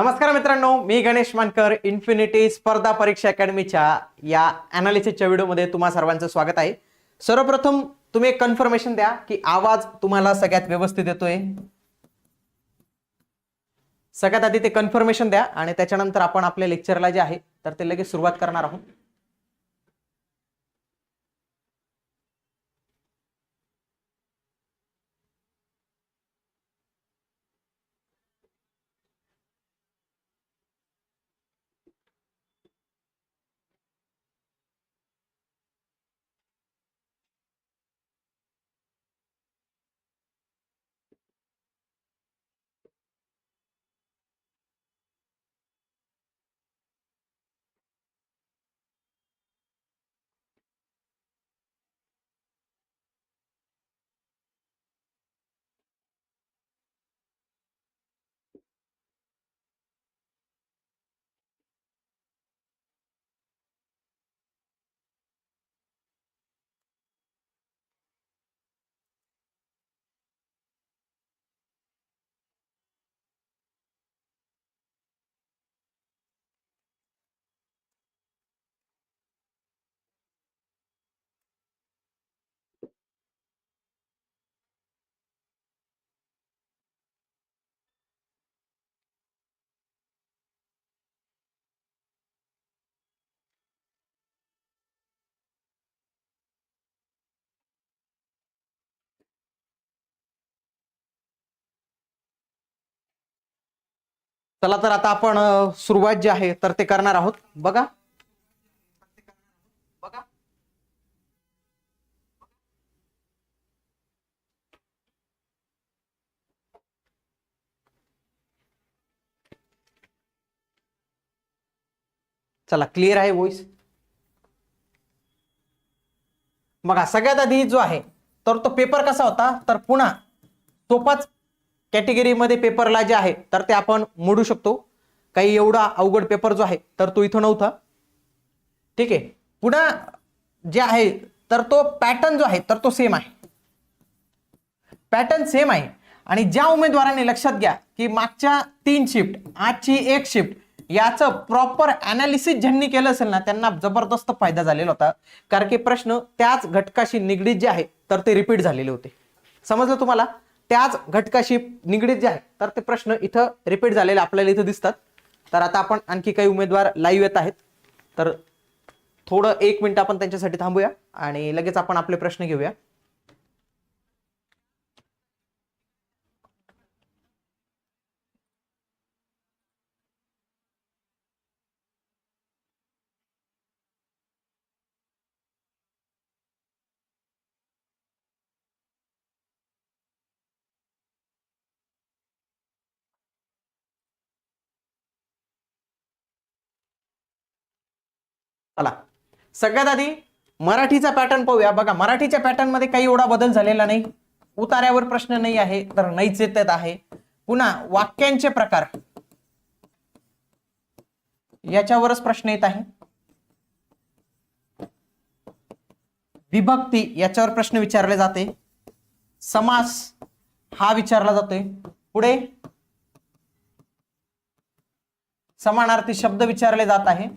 नमस्कार मित्रांनो मी गणेश मानकर इन्फिनिटी स्पर्धा परीक्षा अकॅडमीच्या या अनालिसिसच्या व्हिडिओमध्ये तुम्हा सर्वांचं स्वागत आहे. सर्वप्रथम तुम्ही एक कन्फर्मेशन द्या की आवाज तुम्हाला सगळ्यात व्यवस्थित येतोय. सगळ्यात आधी ते कन्फर्मेशन द्या आणि त्याच्यानंतर आपण आपल्या लेक्चरला जे आहे तर ते लगेच सुरुवात करणार आहोत. चला तर आता आपण सुरुवात जी आहे तर ते करणार आहोत. बघा. बघा. चला क्लिअर आहे व्हॉइस बघा सगळ्यात आधी जो आहे तर तो पेपर कसा होता? तर पुन्हा तोपाच कॅटेगरीमध्ये पेपरला जे आहे तर ते आपण मोडू शकतो. काही एवढा अवघड पेपर जो आहे तर तो इथं नव्हता. ठीक आहे. पुन्हा जे आहे तर तो पॅटर्न जो आहे तर तो सेम आहे. पॅटर्न सेम आहे. आणि ज्या उमेदवारांनी लक्षात घ्या की मागच्या तीन शिफ्ट आजची एक शिफ्ट याचं प्रॉपर अनालिसिस ज्यांनी केलं असेल ना त्यांना जबरदस्त फायदा झालेला होता. कारण की प्रश्न त्याच घटकाशी निगडीत जे आहे तर ते रिपीट झालेले होते. समजलं तुम्हाला? त्याच घटकाशी निगडीत जे आहे तर ते प्रश्न इथं रिपीट झालेले आपल्याला इथं दिसतात. तर आता आपण आणखी काही उमेदवार लाईव्ह येत आहेत. तर थोडं एक मिनिट आपण त्यांच्यासाठी थांबूया आणि लगेच आपण आपले प्रश्न घेऊया. चला. सगळ्यात आधी मराठीचा पॅटर्न पाहूया. बघा मराठीच्या पॅटर्नमध्ये काही एवढा बदल झालेला नाही. उतार्यावर प्रश्न नाही आहे तर नाहीच येत आहे. पुन्हा वाक्यांचे प्रकार. याच्यावरच प्रश्न येत आहे. विभक्ती याच्यावर प्रश्न विचारले जाते. समास हा विचारला जातोय पुढे समानार्थी शब्द विचारले जात आहे.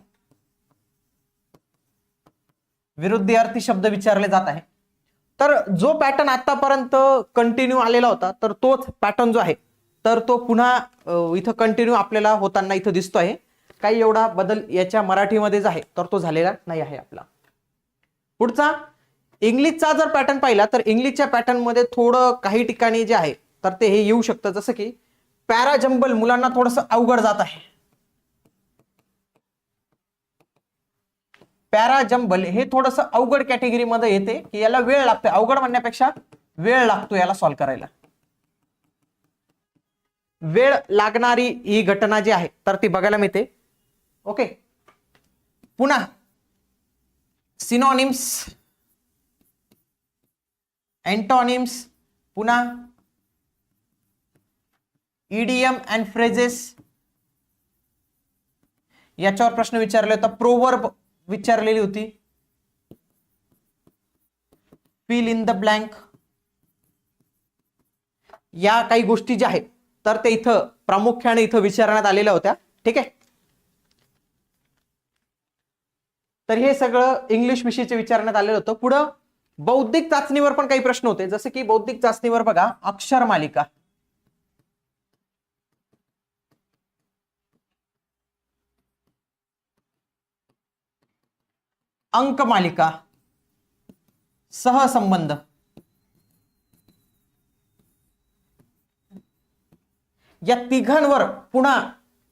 विरुद्धी अर्थी शब्द विचारले जात आहे. तर जो पॅटर्न आतापर्यंत कंटिन्यू आलेला होता तर तोच पॅटर्न जो आहे तर तो पुन्हा इथं कंटिन्यू आपल्याला होताना इथं दिसतो आहे काही एवढा बदल याच्या मराठीमध्येच आहे तर तो झालेला नाही आहे आपला. पुढचा इंग्लिशचा जर पॅटर्न पाहिला तर इंग्लिशच्या पॅटर्नमध्ये थोडं काही ठिकाणी जे आहे तर ते हे येऊ शकतं. जसं की पॅराजंबल मुलांना थोडंसं अवघड जात आहे. पॅराजंबल हे थोडस अवघड कॅटेगरीमध्ये येते की याला वेळ लागतो अवघड म्हणण्यापेक्षा वेळ लागतो याला सॉल्व्ह करायला. वेळ लागणारी ही घटना जी आहे तर ती बघायला मिळते. ओके पुन्हा. सिनॉनिम्स अँटॉनिम्स पुन्हा. ईडीएम अँड फ्रेजेस याच्यावर प्रश्न विचारले होता प्रोवर्ब विचारलेली होती. फिल इन द ब्लँक या काही गोष्टी ज्या आहेत तर ते इथं प्रामुख्याने इथं विचारण्यात आलेल्या होत्या. ठीक आहे? तर हे सगळं इंग्लिश विषयीचे विचारण्यात आलेलं होतं. पुढं बौद्धिक चाचणीवर पण काही प्रश्न होते. जसे की बौद्धिक चाचणीवर बघा अक्षर मालिका. अंक मालिका सहसंबंध. या तिघांवर पुन्हा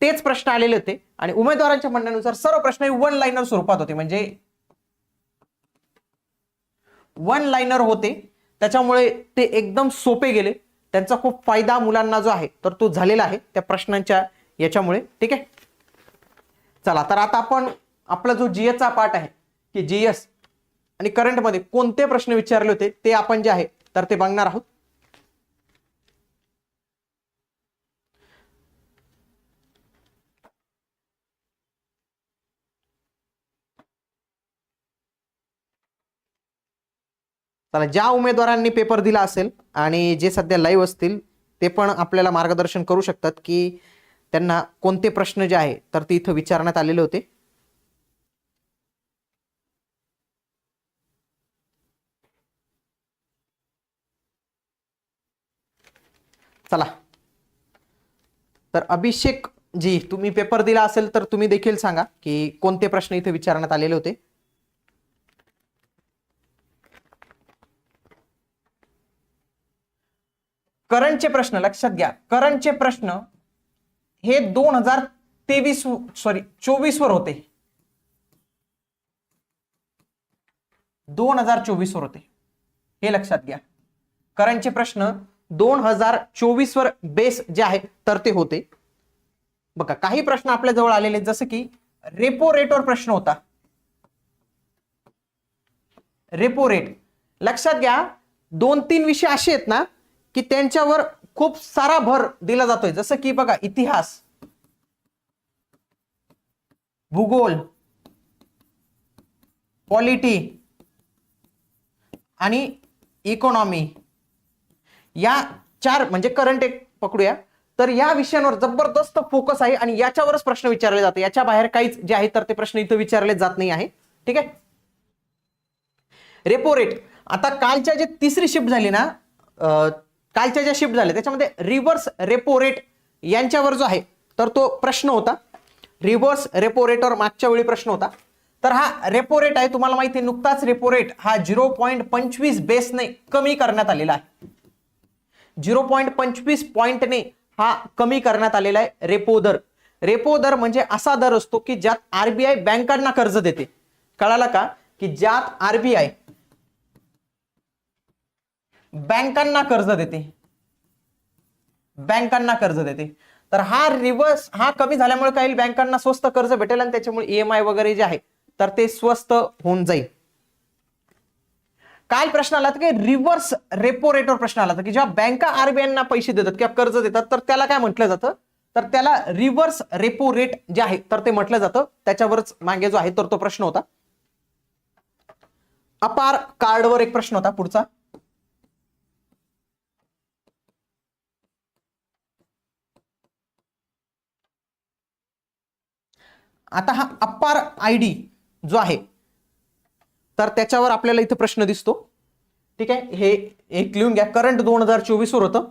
तेच प्रश्न आलेले होते आणि उमेदवारांच्या म्हणण्यानुसार सर्व प्रश्न वन लाईनर स्वरूपात होते. म्हणजे वन लाईनर होते. त्याच्यामुळे ते एकदम सोपे गेले. त्यांचा खूप फायदा मुलांना जो आहे तर तो झालेला आहे त्या प्रश्नांच्या याच्यामुळे. ठीक आहे? चला तर आता आपण आपला जो जीएचा पाठ आहे की जीएस आणि करंटमध्ये कोणते प्रश्न विचारले होते ते आपण जे आहे तर ते बघणार आहोत. चला ज्या उमेदवारांनी पेपर दिला असेल आणि जे सध्या लाईव्ह असतील ते पण आपल्याला मार्गदर्शन करू शकतात की त्यांना कोणते प्रश्न जे आहे तर ते इथं विचारण्यात आलेले होते. चला. तर अभिषेक जी तुम्ही पेपर दिला असेल तर तुम्ही देखील सांगा की कोणते प्रश्न इथे विचारण्यात आलेले होते? करंटचे प्रश्न लक्षात घ्या. करंटचे प्रश्न हे दोन हजार तेवीस सॉरी चोवीस वर होते. दोन हजार चोवीस वर होते. हे लक्षात घ्या. करंटचे प्रश्न दोन हजार चोवीस वर बेस जे आहे तर ते होते. बघा काही प्रश्न आपल्या जवळ आलेले आहेत, जसं की रेपो रेटवर प्रश्न होता. रेपो रेट लक्षात घ्या दोन तीन विषय असे आहेत ना की त्यांच्यावर खूप सारा भर दिला जातोय. जसं की बघा इतिहास भूगोल पॉलिटी आणि इकॉनॉमी या चार म्हणजे करंट एक पकडूया. तर या विषयांवर जबरदस्त फोकस आहे आणि याच्यावरच प्रश्न विचारले जाते याच्या बाहेर काहीच जे आहे तर ते प्रश्न इथं विचारले जात नाही आहे. ठीक आहे? रेपो रेट आता कालच्या जे तिसरी शिफ्ट झाली ना कालच्या ज्या शिफ्ट झाल्या त्याच्यामध्ये रिव्हर्स रेपो रेट यांच्यावर जो आहे तर तो प्रश्न होता. रिव्हर्स रेपो रेटवर मागच्या वेळी प्रश्न होता. तर हा रेपो रेट आहे तुम्हाला माहिती आहे नुकताच रेपो रेट हा झिरो पॉईंट पंचवीस बेसने कमी करण्यात आलेला आहे. झिरो पॉईंट पंचवीस पॉईंटने हा कमी करण्यात आलेला आहे रेपो दर. रेपो दर म्हणजे असा दर असतो की ज्यात आरबीआय बँकांना कर्ज देते. कळाला का? की ज्यात आरबीआय बँकांना कर्ज देते. बँकांना कर्ज देते. तर हा रिव्हर्स हा कमी झाल्यामुळे काही बँकांना स्वस्त कर्ज भेटेल आणि त्याच्यामुळे ईएमआय वगैरे जे आहे तर ते स्वस्त होऊन जाईल. काल प्रश्न आला की रिव्हर्स रेपो रेटवर प्रश्न आला की जेव्हा बँका आरबीआयना पैसे देतात किंवा कर्ज देतात तर त्याला काय म्हटलं जातं? तर त्याला रिव्हर्स रेपो रेट जे आहे तर ते म्हटलं जातं. त्याच्यावरच मागे जो आहे तर तो प्रश्न होता. अपार कार्डवर एक प्रश्न होता पुढचा. आता हा अपार आय डी जो आहे तर त्याच्यावर आपल्याला इथं प्रश्न दिसतो. ठीक आहे? हे एक लिहून घ्या. करंट दोन हजार चोवीस वर होतं.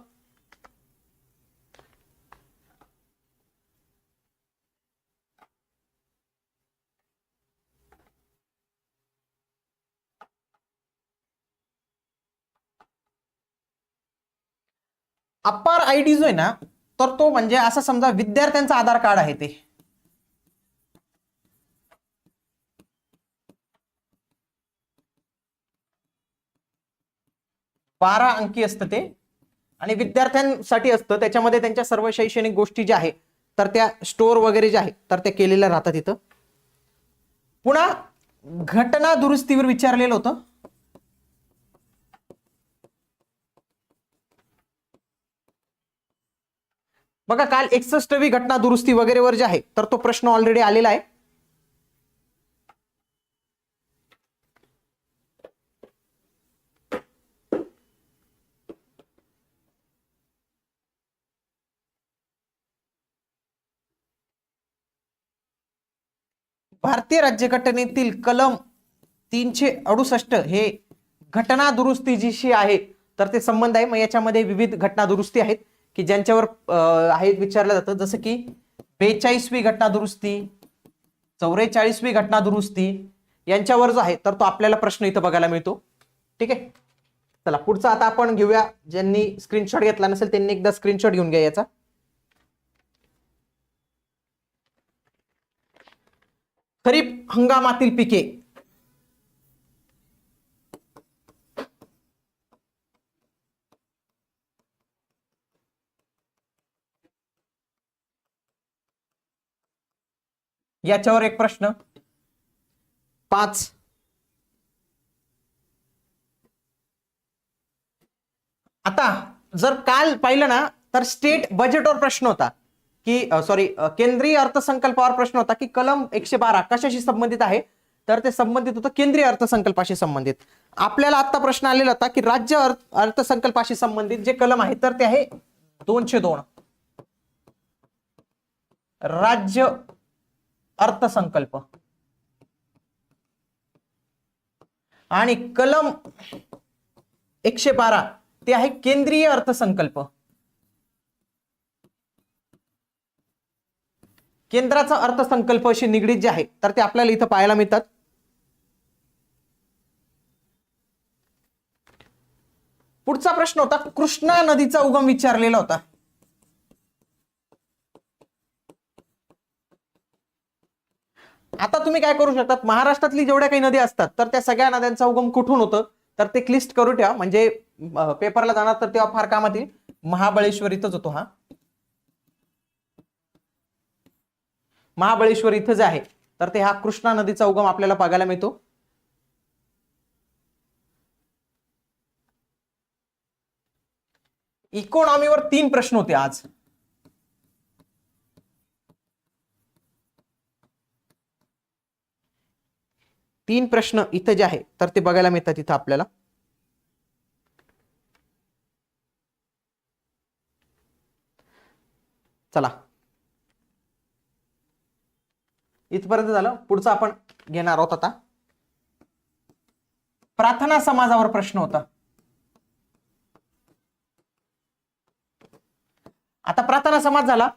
अपार आय डी जो आहे ना तर तो म्हणजे असं समजा विद्यार्थ्यांचा आधार कार्ड आहे ते. बारा अंकी असतं ते. आणि विद्यार्थ्यांसाठी असतं. त्याच्यामध्ये त्यांच्या सर्व शैक्षणिक गोष्टी ज्या आहे तर त्या स्टोर वगैरे ज्या आहे तर त्या केलेल्या राहतात इथं. पुन्हा घटना दुरुस्तीवर विचारलेलं होतं. बघा काल एकसष्टवी घटना दुरुस्ती वगैरेवर जे आहे तर तो प्रश्न ऑलरेडी आलेला आहे. भारतीय राज्यघटनेतील कलम तीनशे अडुसष्ट हे घटना दुरुस्तीजीशी आहे. तर ते संबंध आहे. मग याच्यामध्ये विविध घटना दुरुस्ती आहेत की ज्यांच्यावर आहेत विचारलं जातं. जसं की बेचाळीसवी घटना दुरुस्ती चौवेचाळीसवी घटना दुरुस्ती यांच्यावर जो आहे तर तो आपल्याला प्रश्न इथं बघायला मिळतो. ठीक आहे? चला पुढचा आता आपण घेऊया. ज्यांनी स्क्रीनशॉट घेतला नसेल त्यांनी एकदा स्क्रीनशॉट घेऊन घ्या याचा. खरीप हंगामातील पिके. याच्यावर एक प्रश्न. पाच. आता जर काल पाहिलं ना तर स्टेट बजेटवर प्रश्न होता. की सॉरी केंद्रीय अर्थसंकल्पावर प्रश्न होता की कलम एकशे बारा कशाशी संबंधित आहे? तर ते संबंधित होतं केंद्रीय अर्थसंकल्पाशी संबंधित. आपल्याला आता प्रश्न आलेला होता की राज्य अर्थसंकल्पाशी संबंधित जे कलम आहे तर ते आहे दोनशे दोन. राज्य अर्थसंकल्प. आणि कलम एकशे बारा ते आहे केंद्रीय अर्थसंकल्प. केंद्राचा अर्थसंकल्पाशी निगडीत जे आहे तर ते आपल्याला इथं पाहायला मिळतात. पुढचा प्रश्न होता कृष्णा नदीचा उगम विचारलेला होता. आता तुम्ही काय करू शकतात महाराष्ट्रातली जेवढ्या काही नद्या असतात तर त्या सगळ्या नद्यांचा उगम कुठून होतं? तर ते क्लिस्ट करू ठेवा म्हणजे पेपरला जाणार तर तेव्हा फार कामात येईल. महाबळेश्वर इथंच होतो हा. महाबळेश्वर इथं जे आहे तर ते हा कृष्णा नदीचा उगम आपल्याला बघायला मिळतो. इकॉनॉमीवर तीन प्रश्न होते आज. तीन प्रश्न इथं जे आहे तर ते बघायला मिळतात इथं आपल्याला. चला. इथपर्यंत झालं. पुढचं आपण घेणार आहोत आता. प्रार्थना समाजावर प्रश्न होता. आता प्रार्थना समाज झाला.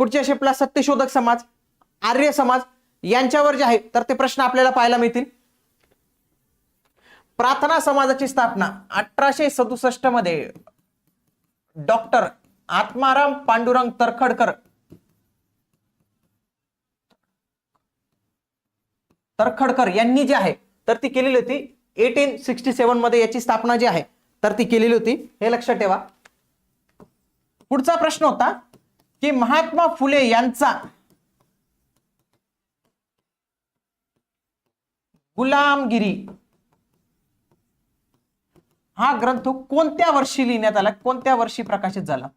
पुढच्या शेपला सत्यशोधक समाज आर्य समाज यांच्यावर जे आहे तर ते प्रश्न आपल्याला पाहायला मिळतील. प्रार्थना समाजाची स्थापना अठराशे सदुसष्टमध्ये डॉक्टर आत्माराम पांडुरंग तरखडकर तर खडकर यांनी जे आहे तर ती केलेली होती एटीन सिक्स्टी सेव्हनमध्ये याची स्थापना जी आहे तर ती केलेली होती. हे लक्षात ठेवा. पुढचा प्रश्न होता की महात्मा फुले यांचा गुलामगिरी हा ग्रंथ कोणत्या वर्षी लिहिण्यात आला? कोणत्या वर्षी प्रकाशित झाला?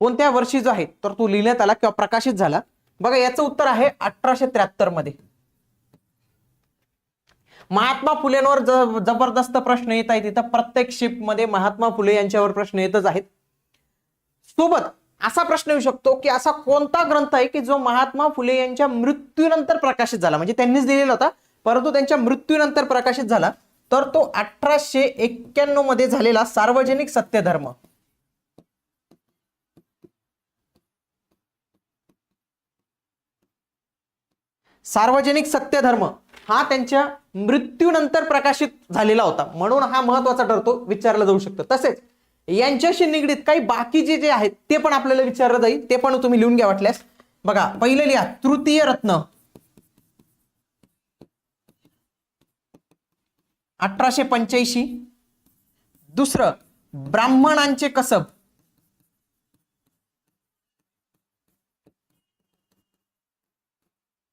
कोणत्या वर्षी जो आहे तर तो लिहिण्यात आला किंवा प्रकाशित झाला. बघा याचं उत्तर आहे अठराशे त्र्याहत्तरमध्ये. महात्मा फुलेंवर जबरदस्त प्रश्न येत आहेत. इथं प्रत्येक शिपमध्ये महात्मा फुले यांच्यावर प्रश्न येतच आहेत. सोबत असा प्रश्न येऊ शकतो की असा कोणता ग्रंथ आहे की जो महात्मा फुले यांच्या मृत्यूनंतर प्रकाशित झाला? म्हणजे त्यांनीच लिहिलेला होता परंतु त्यांच्या मृत्यूनंतर प्रकाशित झाला. तर तो अठराशे एक्क्याण्णवमध्ये झालेला सार्वजनिक सत्यधर्म. सार्वजनिक सत्यधर्म हा त्यांच्या मृत्यूनंतर प्रकाशित झालेला होता. म्हणून हा महत्त्वाचा ठरतो विचारला जाऊ शकतो. तसेच यांच्याशी निगडीत काही बाकीचे जे आहेत ते पण आपल्याला विचारलं जाईल. ते पण तुम्ही लिहून घ्या वाटल्यास. बघा पहिले लिहा. तृतीय रत्न. अठराशे पंच्याऐंशी. दुसरं ब्राह्मणांचे कसब.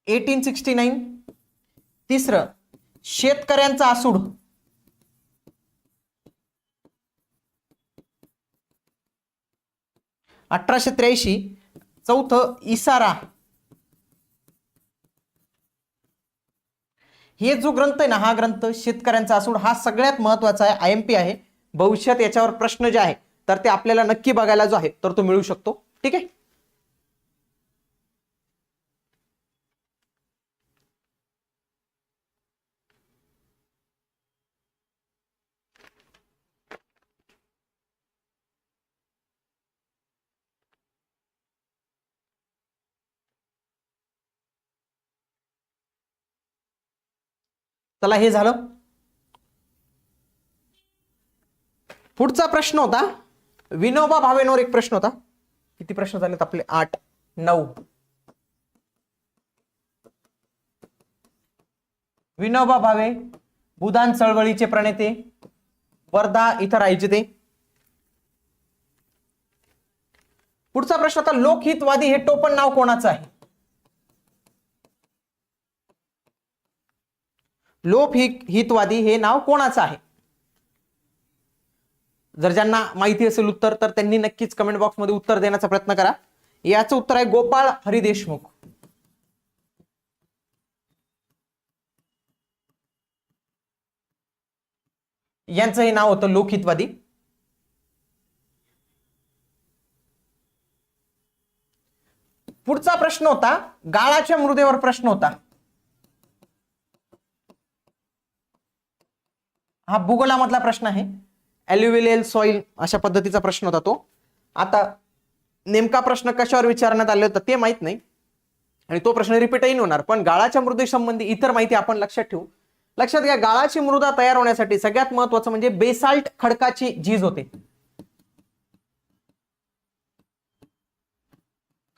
एटीन सिक्स्टी नाईन तिसरं शेतकऱ्यांचा आसूड. अठराशे त्र्याऐंशी चौथं इसारा. हे जो ग्रंथ आहे ना हा ग्रंथ शेतकऱ्यांचा आसूड हा सगळ्यात महत्त्वाचा आहे आय एम पी आहे. भविष्यात याच्यावर प्रश्न जे आहे तर ते आपल्याला नक्की बघायला जो आहे तर तो मिळू शकतो. ठीक आहे? चला हे झालं. पुढचा प्रश्न होता. विनोबा भावेंवर एक प्रश्न होता. किती प्रश्न झालेत आपले? आठ नऊ. विनोबा भावे भूदान चळवळीचे प्रणेते वर्धा इथं राहायचे ते. पुढचा प्रश्न होता लोकहितवादी हे टोपण नाव कोणाचं आहे? लोक हितवादी हे नाव कोणाचं आहे? जर ज्यांना माहिती असेल उत्तर तर त्यांनी नक्कीच कमेंट बॉक्समध्ये उत्तर देण्याचा प्रयत्न करा. याचं उत्तर आहे गोपाळ हरी देशमुख. यांचं हे नाव होतं लोकहितवादी पुढचा प्रश्न होता गाळाच्या मृदेवर प्रश्न होता. हा भूगोलामधला प्रश्न आहे. ॲल्युविलेल सॉइल अशा पद्धतीचा प्रश्न होता तो. आता नेमका प्रश्न कशावर विचारण्यात आले होता ते माहीत नाही. आणि तो प्रश्न रिपीटही नाही होणार. पण गाळाच्या मृदेसंबंधी इतर माहिती आपण लक्षात ठेवू. लक्षात घ्या गाळाची मृदा तयार होण्यासाठी सगळ्यात महत्वाचं म्हणजे बेसाल्ट खडकाची झीज होते.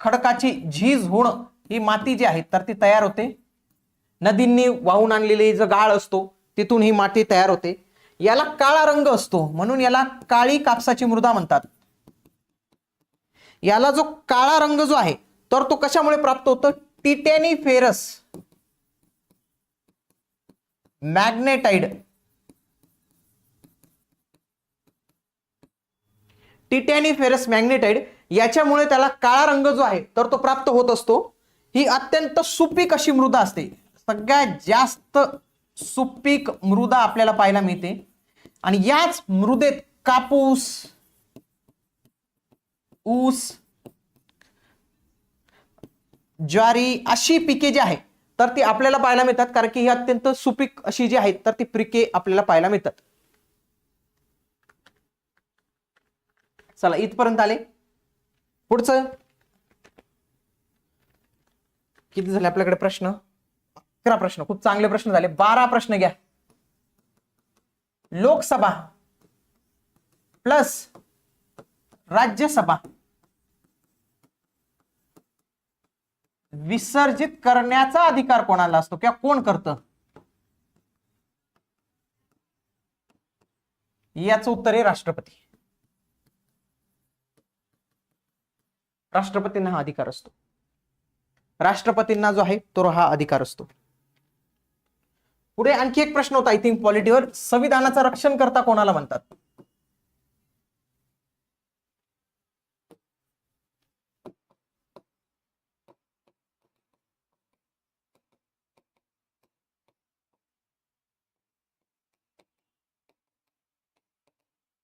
खडकाची झीज होणं ही माती जी आहे तर ती तयार होते. नदींनी वाहून आणलेली जो गाळ असतो तिथून ही माती तयार होते. याला काळा रंग असतो म्हणून याला काळी कापसाची मृदा म्हणतात. याला जो काळा रंग जो आहे तर तो कशामुळे प्राप्त होतो? टिटॅनी फेरस मॅग्नेटाइड. टिटॅनी फेरस मॅग्नेटाइड याच्यामुळे त्याला काळा रंग जो आहे तर तो प्राप्त होत असतो. ही अत्यंत सुपीक अशी मृदा असते. सगळ्यात जास्त सुपीक मृदा आपल्याला पाहायला मिळते. आणि याच मृदेत कापूस ऊस ज्वारी अशी पिके जी आहेत तर ती आपल्याला पाहायला मिळतात. कारण की ही अत्यंत सुपीक अशी जी आहेत तर ती पिके आपल्याला पाहायला मिळतात. चला इथपर्यंत आले. पुढचं. किती झाले आपल्याकडे प्रश्न? अकरा प्रश्न खूप चांगले प्रश्न झाले. बारा प्रश्न घ्या. लोकसभा प्लस राज्यसभा विसर्जित करण्याचा अधिकार कोणाला असतो? किंवा कोण करतं? याचं उत्तर आहे राष्ट्रपती. राष्ट्रपतींना हा अधिकार असतो. राष्ट्रपतींना जो आहे तो हा अधिकार असतो. पुढे आणखी एक प्रश्न होता आय थिंक पॉलिटीवर संविधानाचं रक्षण करता कोणाला म्हणतात?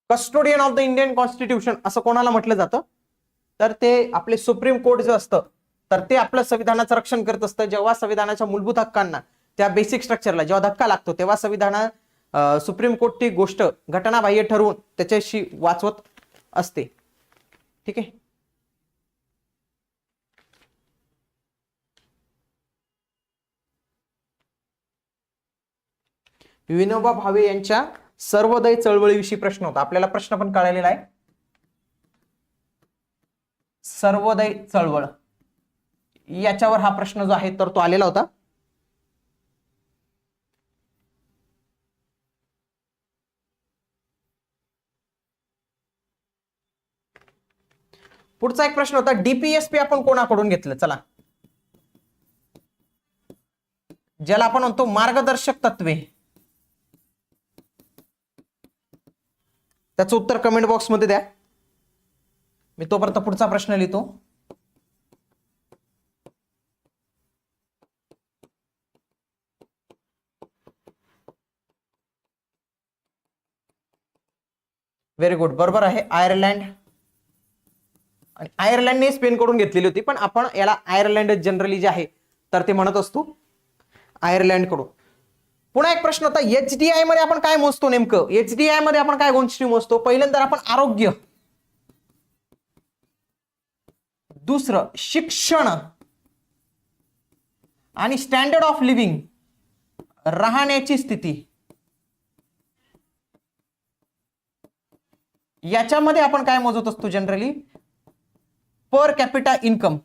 Custodian of the Indian constitution असं कोणाला म्हटलं जातं? तर ते आपले सुप्रीम कोर्ट जे असतं तर ते आपलं संविधानाचं रक्षण करत असतं जेव्हा संविधानाच्या मूलभूत हक्कांना. त्या बेसिक स्ट्रक्चरला जेव्हा धक्का लागतो तेव्हा संविधान सुप्रीम कोर्ट ती गोष्ट घटनाबाह्य ठरवून त्याच्याशी वाचवत असते. ठीक आहे? विनोबा भावे यांच्या सर्वोदय चळवळीविषयी प्रश्न होता. आपल्याला प्रश्न पण कळलेला आहे. सर्वोदय चळवळ. याच्यावर हा प्रश्न जो आहे तर तो आलेला होता. पुढचा एक प्रश्न होता डीपीएसपी आपण कोणाकडून घेतलं? चला. ज्याला आपण म्हणतो मार्गदर्शक तत्वे. त्याचं उत्तर कमेंट बॉक्समध्ये द्या. मी तोपर्यंत पुढचा प्रश्न लिहितो. व्हेरी गुड बरोबर आहे. आयर्लंड आणि आयर्लंडने स्पेनकडून घेतलेली होती पण आपण याला आयर्लंड जनरली जे आहे तर ते म्हणत असतो आयर्लंडकडून पुन्हा एक प्रश्न होता एच डी आयमध्ये आपण काय मोजतो नेमकं? एच डी आयमध्ये आपण काय गोष्टी मोजतो? पहिल्यांदा आपण आरोग्य. दुसरं शिक्षण. आणि स्टँडर्ड ऑफ लिव्हिंग राहण्याची स्थिती. याच्यामध्ये आपण काय मोजत असतो generally per capita income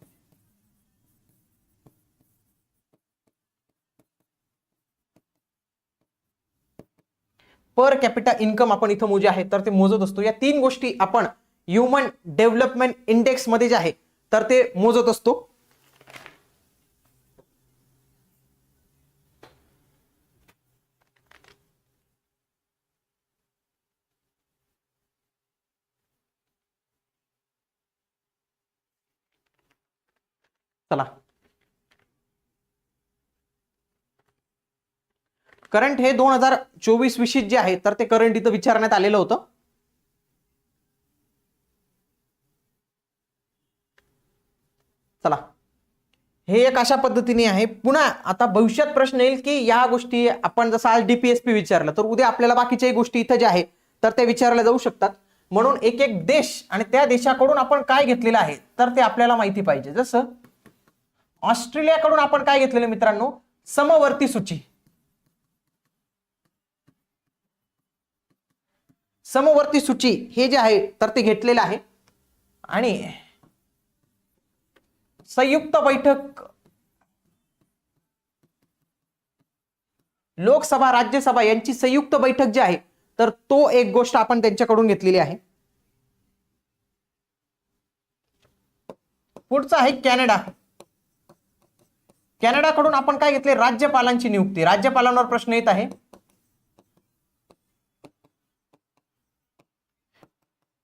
per capita income आपण इथं मोजे आहे तर ते मोजत असतो. या तीन गोष्टी आपण ह्युमन डेव्हलपमेंट इंडेक्समध्ये जे आहे तर ते मोजत असतो. चला. करंट हे दोन हजार चोवीस विषयी जे आहे तर ते करंट इथं विचारण्यात आलेलं होतं. चला. हे एक अशा पद्धतीने आहे. पुन्हा आता भविष्यात प्रश्न येईल की या गोष्टी आपण जसं आज डीपीएसपी विचारलं तर उद्या आपल्याला बाकीच्याही गोष्टी इथं ज्या आहे तर त्या विचारल्या जाऊ शकतात. म्हणून एक एक देश आणि त्या देशाकडून आपण काय घेतलेलं आहे तर ते आपल्याला माहिती पाहिजे. जसं ऑस्ट्रेलियाकडून आपण काय घेतलेलं मित्रांनो? समवर्ती सूची. समवर्ती सूची हे जे आहे तर ते घेतलेलं आहे. आणि संयुक्त बैठक लोकसभा राज्यसभा यांची संयुक्त बैठक जी आहे तर तो एक गोष्ट आपण त्यांच्याकडून घेतलेली आहे. पुढचं आहे कॅनडा. कॅनडाकडून आपण काय घेतले? राज्यपालांची नियुक्ती. राज्यपालांवर प्रश्न येत आहे.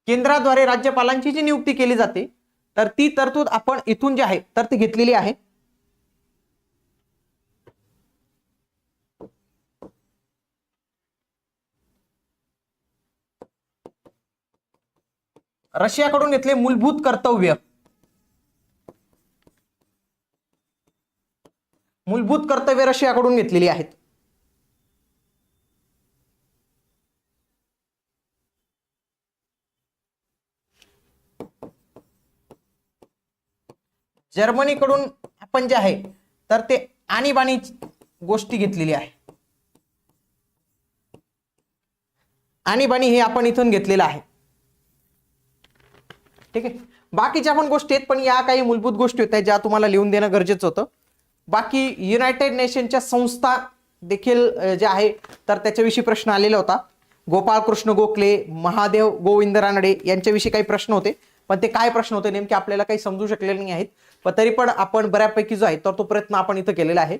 केंद्राद्वारे राज्यपालांची जी नियुक्ती केली जाते तर ती तरतूद आपण इथून जी आहे तर ती घेतलेली आहे. रशियाकडून घेतले मूलभूत कर्तव्य. मूलभूत कर्तव्य रशियाकडून घेतलेली आहेत. जर्मनीकडून आपण जे आहे तर ते आणीबाणी गोष्टी घेतलेली आहे. आणीबाणी हे आपण इथून घेतलेलं आहे. ठीक आहे? बाकीच्या पण गोष्टी आहेत पण या काही मूलभूत गोष्टी होत्या ज्या तुम्हाला लिहून देणं गरजेचं होतं. बाकी युनायटेड नेशनच्या संस्था देखील जे आहे तर त्याच्याविषयी प्रश्न आलेला होता. गोपाळकृष्ण गोखले महादेव गोविंद रानडे यांच्याविषयी काही प्रश्न होते. पण ते काय प्रश्न होते नेमके आपल्याला काही समजू शकलेले नाही आहेत. पण तरी पण आपण बऱ्यापैकी जो आहे तर तो प्रयत्न आपण इथं केलेला आहे.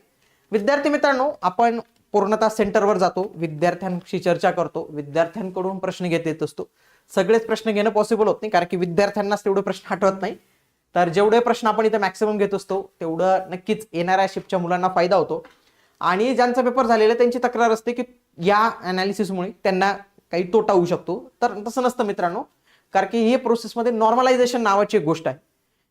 विद्यार्थी मित्रांनो आपण पूर्णतः सेंटरवर जातो. विद्यार्थ्यांशी चर्चा करतो. विद्यार्थ्यांकडून प्रश्न घेत येत असतो. सगळेच प्रश्न घेणं पॉसिबल होत नाही कारण की विद्यार्थ्यांनाच तेवढे प्रश्न आठवत नाही. तर जेवढे प्रश्न आपण इथे मॅक्सिमम घेत असतो तेवढं नक्कीच येणाऱ्या शिफ्टच्या मुलांना फायदा होतो. आणि ज्यांचा पेपर झालेला त्यांची तक्रार असते की या अनालिसिसमुळे त्यांना काही तोटा होऊ शकतो. तर तसं नसतं मित्रांनो कारण की हे प्रोसेसमध्ये नॉर्मलायझेशन नावाची एक गोष्ट आहे.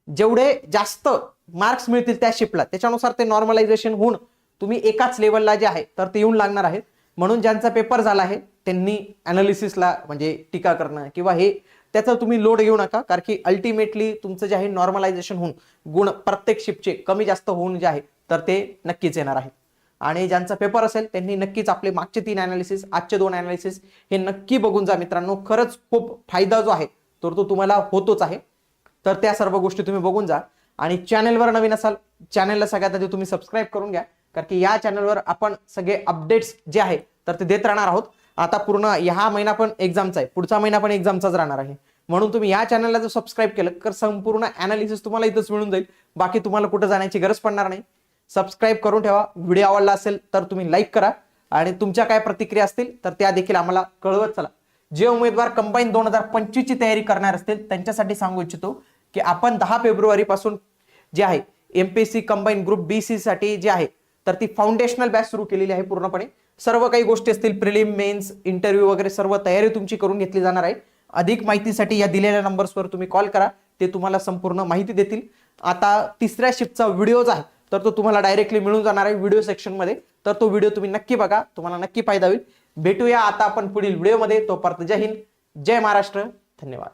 जेवढे जास्त मार्क्स मिळतील त्या शिफ्टला त्याच्यानुसार ते नॉर्मलायझेशन होऊन तुम्ही एकाच लेवलला जे आहे तर ते येऊन लागणार आहेत. म्हणून ज्यांचा पेपर झाला आहे त्यांनी अनालिसिसला म्हणजे टीका करणं किंवा हे त्याचा तुम्ही लोड घेऊ नका कारण की अल्टिमेटली तुमचं जे आहे नॉर्मलायझेशन होऊन गुण प्रत्येक शिफ्टचे कमी जास्त होऊन जे आहे तर ते नक्कीच येणार आहे. आणि ज्यांचा पेपर असेल त्यांनी नक्कीच आपले मागचे तीन अनालिसिस आजचे दोन अनालिसिस हे नक्की बघून जा मित्रांनो. खरंच खूप फायदा जो आहे तर तो तुम्हाला होतोच आहे. तर त्या सर्व गोष्टी तुम्ही बघून जा. आणि चॅनलवर नवीन असाल चॅनलला सगळ्यात आधी तुम्ही सबस्क्राईब करून घ्या. कारण की या चॅनलवर आपण सगळे अपडेट्स जे आहे तर ते देत राहणार आहोत. आता पूर्ण हा महिना पण एक्झामचा आहे. पुढचा महिना पण एक्झामचाच राहणार आहे. म्हणून तुम्ही या चॅनलला जर सबस्क्राईब केलं तर संपूर्ण अनालिसिस तुम्हाला इथंच मिळून जाईल. बाकी तुम्हाला कुठं जाण्याची गरज पडणार नाही. सबस्क्राईब करून ठेवा. व्हिडिओ आवडला असेल तर तुम्ही लाईक करा. आणि तुमच्या काय प्रतिक्रिया असतील तर त्या देखील आम्हाला कळवत चला. जे उमेदवार कंबाईन दोन हजार पंचवीसची तयारी करणार असतील त्यांच्यासाठी सांगू इच्छितो की आपण दहा फेब्रुवारीपासून जे आहे MPSC combine group B C साठी जे आहे तर ती फाउंडेशनल बॅच सुरू केलेली आहे पूर्णपणे. सर्व काही गोष्टी असतील प्रिलिम मेन्स इंटरव्ह्यू वगैरे सर्व तयारी तुमची करून घेतली जाणार आहे. अधिक माहितीसाठी या दिलेल्या नंबर्सवर तुम्ही कॉल करा ते तुम्हाला संपूर्ण माहिती देतील. आता तिसऱ्या शिफ्टचा व्हिडिओज आहे तर तो तुम्हाला डायरेक्टली मिळून जाणार आहे व्हिडिओ सेक्शनमध्ये तर तो व्हिडिओ तुम्ही नक्की बघा तुम्हाला नक्की फायदा होईल. भेटूया आता आपण पुढील व्हिडिओमध्ये तोपर्यंत जय हिंद जय महाराष्ट्र. धन्यवाद.